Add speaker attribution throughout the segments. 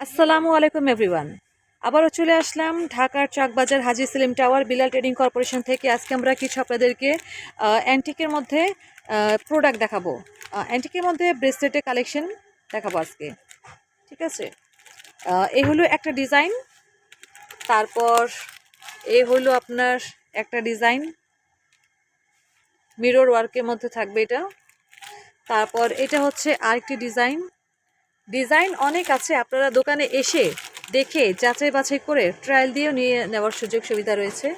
Speaker 1: আসসালামু আলাইকুম, এভরিওয়ান। আবারও চলে আসলাম ঢাকার Chawkbazar Haji Selim tower, Bilal trading corporation থেকে। আজকে আমরা কিছু আপনাদেরকে অ্যান্টিকের মধ্যে প্রোডাক্ট দেখাবো। অ্যান্টিকের মধ্যে ব্রেসলেটের কালেকশন দেখাবো আজকে। ঠিক আছে? এই হলো একটা ডিজাইন তারপর এ হলো আপনার একটা ডিজাইন মিরর ওয়ার্কের মধ্যে থাকবে এটা। তারপর এটা হচ্ছে আরেকটি ডিজাইন ডিজাইন অনেক আছে, আপনারা দোকানে এসে দেখে যাচাই বাছাই করে ট্রায়াল দিয়েও নিয়ে নেওয়ার সুযোগ সুবিধা রয়েছে।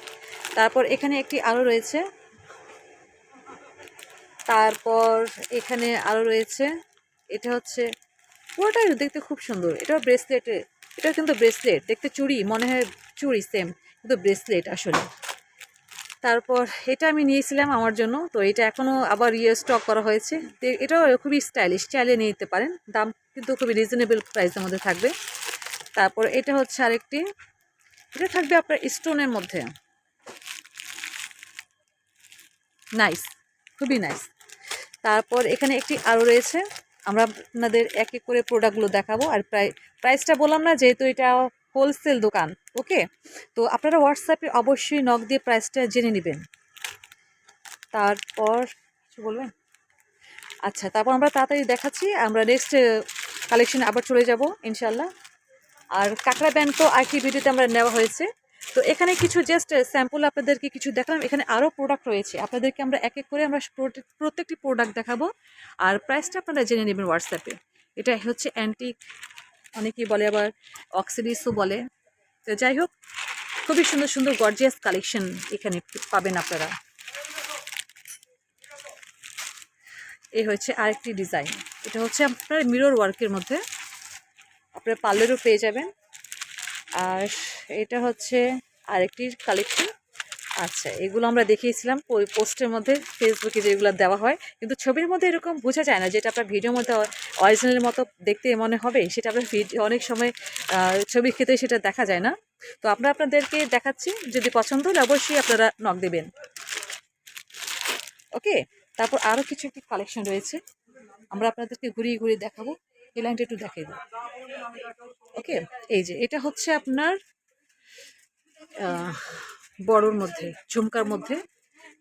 Speaker 1: তারপর এখানে একটি আরও রয়েছে। তারপর এখানে আরও রয়েছে। এটা হচ্ছে, পুরোটাই দেখতে খুব সুন্দর। এটাও ব্রেসলেটে এটা কিন্তু ব্রেসলেট দেখতে চুড়ি মনে হয় চুড়ি সেম কিন্তু ব্রেসলেট আসলে। তারপর এটা আমি নিয়েছিলাম আমার জন্য। তো এটা এখনও আবার ইয়ে স্টক করা হয়েছে। এটাও খুবই স্টাইলিশ চাইলে নিয়ে নিতে পারেন। দাম কিন্তু খুবই রিজনেবল প্রাইসের মধ্যে থাকবে। তারপর এটা হচ্ছে আরেকটি। এটা থাকবে আপনার স্টোনের মধ্যে। নাইস খুবই নাইস তারপর এখানে একটি আরও রয়েছে। আমরা আপনাদের এক এক করে প্রোডাক্টগুলো দেখাবো। আর প্রাই প্রাইসটা বললাম না, যেহেতু এটা হোলসেল দোকান, ওকে? তো আপনারা হোয়াটসঅ্যাপে অবশ্যই নক দিয়ে প্রাইসটা জেনে নেবেন। তারপর কিছু বলবেন? আচ্ছা তারপর আমরা তাড়াতাড়ি দেখাচ্ছি, আমরা নেক্সট কালেকশন আবার চলে যাব ইনশাল্লাহ আর কাঁকড়া ব্যান্ড তো আরেকটি ভিডিওতে আমরা নেওয়া হয়েছে। তো এখানে কিছু জাস্ট স্যাম্পল আপনাদেরকে কিছু দেখালাম। এখানে আরও প্রোডাক্ট রয়েছে। আপনাদেরকে আমরা এক এক করে আমরা প্রত্যেকটি প্রোডাক্ট দেখাবো। আর প্রাইসটা আপনারা জেনে নেবেন হোয়াটসঅ্যাপে। এটা হচ্ছে অ্যান্টিক অনেকেই বলে আবার অক্সিডিসও বলে। তো যাই হোক, খুবই সুন্দর সুন্দর গর্জিয়াস কালেকশন এখানে পাবেন আপনারা। এই হচ্ছে আরেকটি ডিজাইন এটা হচ্ছে আপনার মিরর ওয়ার্কের মধ্যে। আপনার পার্লারও পেয়ে যাবেন। আর এটা হচ্ছে আরেকটি কালেকশন আচ্ছা এগুলো আমরা দেখিয়েছিলাম। ওই পোস্টের মধ্যে ফেসবুকে যেগুলো দেওয়া হয়। কিন্তু ছবির মধ্যে এরকম বোঝা যায় না যেটা আপনার ভিডিওর মধ্যে অরিজিনালের মতো দেখতে মনে হবে। সেটা আপনার ভিডিও, অনেক সময় ছবির ক্ষেত্রে সেটা দেখা যায় না। তো আমরা আপনাদেরকে দেখাচ্ছি। যদি পছন্দ হলে অবশ্যই আপনারা নক দেবেন। ওকে তারপর আরও কিছু একটি কালেকশন রয়েছে। আমরা আপনাদেরকে ঘুরিয়ে ঘুরিয়ে দেখাবো। এই লাইনটা একটু দেখাই দিই। ওকে এই যে, এটা হচ্ছে আপনার বড়োর মধ্যে, ঝুমকার মধ্যে।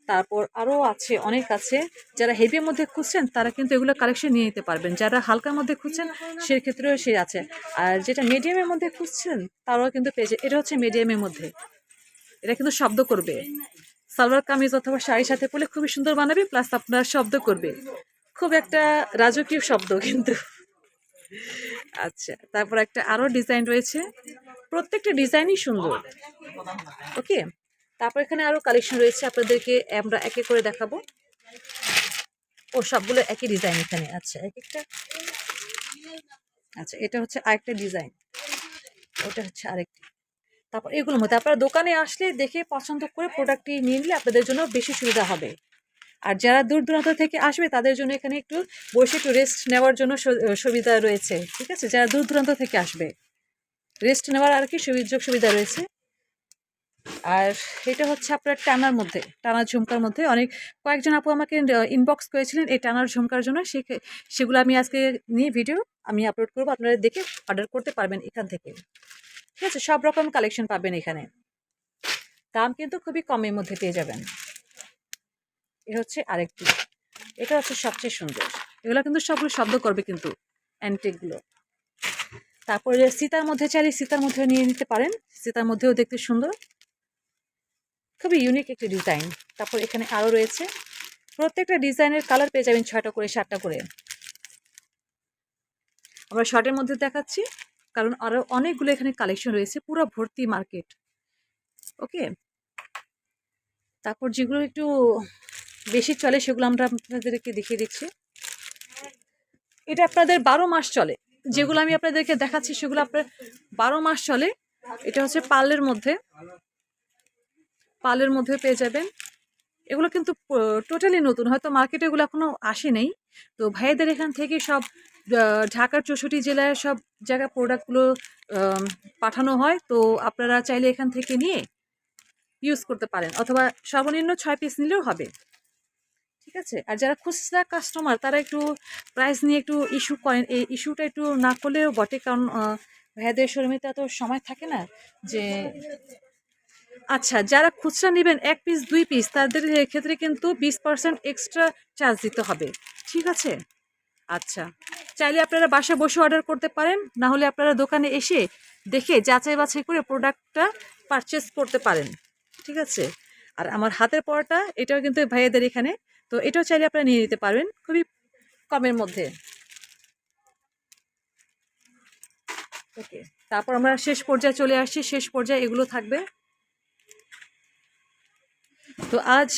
Speaker 1: তারপর আরও আছে, অনেক আছে। যারা হেভির মধ্যে খুঁজছেন, তারা কিন্তু এগুলো কালেকশন নিয়ে নিতে পারবেন। যারা হালকার মধ্যে খুঁজছেন, সেক্ষেত্রেও সে আছে। আর যেটা মিডিয়ামের মধ্যে খুঁজছেন, তারাও কিন্তু পেয়েছে এটা হচ্ছে মিডিয়ামের মধ্যে। এটা কিন্তু শব্দ করবে। সালোয়ার কামিজ অথবা শাড়ির সাথে পরলে খুবই সুন্দর বানাবে প্লাস আপনার শব্দ করবে। খুব একটা রাজকীয় শব্দ কিন্তু। আচ্ছা তারপর একটা আরও ডিজাইন রয়েছে। প্রত্যেকটা ডিজাইনই সুন্দর। ওকে তারপর এখানে আরও কালেকশন রয়েছে, আপনাদেরকে আমরা এক করে দেখাবো। ও সবগুলো একই ডিজাইন এখানে আচ্ছা এক একটা আচ্ছা এটা হচ্ছে আরেকটা ডিজাইন ওটা হচ্ছে আরেকটি। তারপর এগুলোর মধ্যে আপনারা দোকানে আসলে দেখে পছন্দ করে প্রোডাক্টটি নিয়ে নিলে আপনাদের জন্য বেশি সুবিধা হবে। আর যারা দূর দূরান্ত থেকে আসবে, তাদের জন্য এখানে একটু বসে একটু রেস্ট নেওয়ার জন্য সুবিধা রয়েছে, ঠিক আছে? যারা দূর দূরান্ত থেকে আসবে রেস্ট নেওয়ার আর কি সুযোগ সুবিধা রয়েছে। আর এটা হচ্ছে আপনার টানার মধ্যে, টানার ঝুমকার মধ্যে। অনেক কয়েকজন আপু আমাকে ইনবক্স করেছিলেন এই টানার ঝুমকার জন্য। সে সেগুলো আমি আজকে নিয়ে ভিডিও আমি আপলোড করব। আপনারা দেখে অর্ডার করতে পারবেন এখান থেকে। ঠিক আছে, সব রকম কালেকশন পাবেন এখানে। দাম কিন্তু খুবই কমের মধ্যে পেয়ে যাবেন। এ হচ্ছে আরেকটি। এটা হচ্ছে সবচেয়ে সুন্দর। এগুলো কিন্তু সবগুলো শব্দ করবে কিন্তু অ্যান্টিকগুলো তারপরে সীতার মধ্যে চাইলে সীতার মধ্যেও নিয়ে নিতে পারেন। সীতার মধ্যেও দেখতে সুন্দর। খুবই ইউনিক একটি ডিজাইন তারপর এখানে আরও রয়েছে। প্রত্যেকটা ডিজাইনের কালার পেয়ে যাবেন ছয়টা করে, সাতটা করে। আমরা শর্টের মধ্যে দেখাচ্ছি, কারণ আরও অনেকগুলো এখানে কালেকশন রয়েছে, পুরো ভর্তি মার্কেট ওকে তারপর যেগুলো একটু বেশি চলে, সেগুলো আমরা আপনাদেরকে দেখিয়ে দিচ্ছি। এটা আপনাদের বারো মাস চলে। যেগুলো আমি আপনাদেরকে দেখাচ্ছি, সেগুলো আপনার বারো মাস চলে। এটা হচ্ছে পার্লের মধ্যে। পার্লের মধ্যে পেয়ে যাবেন। এগুলো কিন্তু টোটালি নতুন। হয়তো মার্কেটে এগুলো এখনও আসে নেই। তো ভাইদের এখান থেকে সব ঢাকার চৌষট্টি জেলায় সব জায়গায় প্রোডাক্টগুলো পাঠানো হয়। তো আপনারা চাইলে এখান থেকে নিয়ে ইউজ করতে পারেন। অথবা সর্বনিম্ন ছয় পিস নিলেও হবে। ঠিক আছে? আর যারা খুচরা কাস্টমার তারা একটু প্রাইস নিয়ে একটু ইস্যু করেন। এই ইস্যুটা একটু না করলেও বটে। কারণ ভাইয়াদের শোরুমে তো সময় থাকে না যে আচ্ছা যারা খুচরা নেবেন এক পিস দুই পিস তাদের ক্ষেত্রে কিন্তু বিশ পার্সেন্ট এক্সট্রা চার্জ দিতে হবে। ঠিক আছে? আচ্ছা চাইলে আপনারা বাসায় বসে অর্ডার করতে পারেন, না হলে আপনারা দোকানে এসে দেখে যাচাই বাছাই করে প্রোডাক্টটা পারচেস করতে পারেন। ঠিক আছে? আর আমার হাতের পরোটা, এটাও কিন্তু ভাইয়াদের এখানে, তো এটাও চাইলে আপনারা নিয়ে নিতে পারবেন, খুবই কমের মধ্যে। ওকে, তারপর আমরা শেষ পর্যায়ে চলে আসছি, শেষ পর্যায়ে এগুলো থাকবে। তো আজ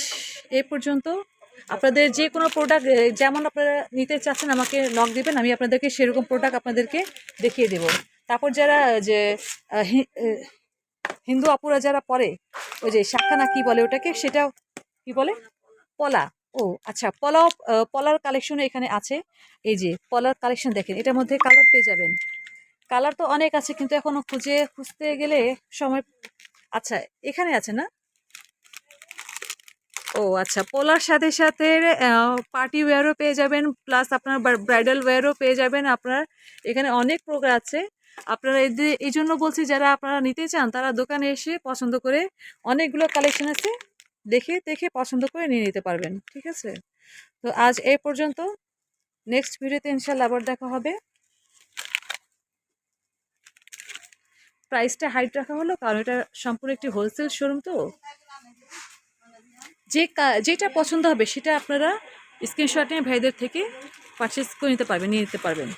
Speaker 1: এ পর্যন্ত। আপনাদের যে কোনো প্রোডাক্ট যেমন আপনারা নিতে চাচ্ছেন, আমাকে নক দিবেন, আমি আপনাদেরকে সেরকম প্রোডাক্ট আপনাদেরকে দেখিয়ে দেব। তারপর যারা যে হিন্দু আপুরা যারা পরে, ওই যে শাখা না কি বলে ওটাকে সেটা কি বলে? পলা। ও আচ্ছা পলা পলার কালেকশন এখানে আছে। এই যে, পলার কালেকশন দেখেন, এটার মধ্যে কালার পেয়ে যাবেন। কালার তো অনেক আছে, কিন্তু এখনও খুঁজে, খুঁজতে গেলে সময় আচ্ছা এখানে আছে না? ও আচ্ছা পোলার সাথে সাথে পার্টি ওয়্যারও পেয়ে যাবেন প্লাস আপনার ব্রাইডাল ওয়্যারও পেয়ে যাবেন আপনার। এখানে অনেক প্রোগ্রাম আছে। আপনারা এই জন্য বলছি যারা আপনারা নিতে চান, তারা দোকানে এসে পছন্দ করে অনেকগুলো কালেকশন আছে, দেখে দেখে পছন্দ করে নিয়ে নিতে পারবেন, ঠিক আছে? তো আজ এই পর্যন্ত। নেক্সট ভিডিওতে ইনশাল্লাহ আবার দেখা হবে। প্রাইসটা হাইট রাখা হলো, কারণ এটা সম্পূর্ণ একটি হোলসেল শোরুম তো। যে যেটা পছন্দ হবে সেটা আপনারা স্ক্রিনশট নিয়ে ভাইদের থেকে পারচেস করে নিতে পারবেন, নিয়ে নিতে পারবেন।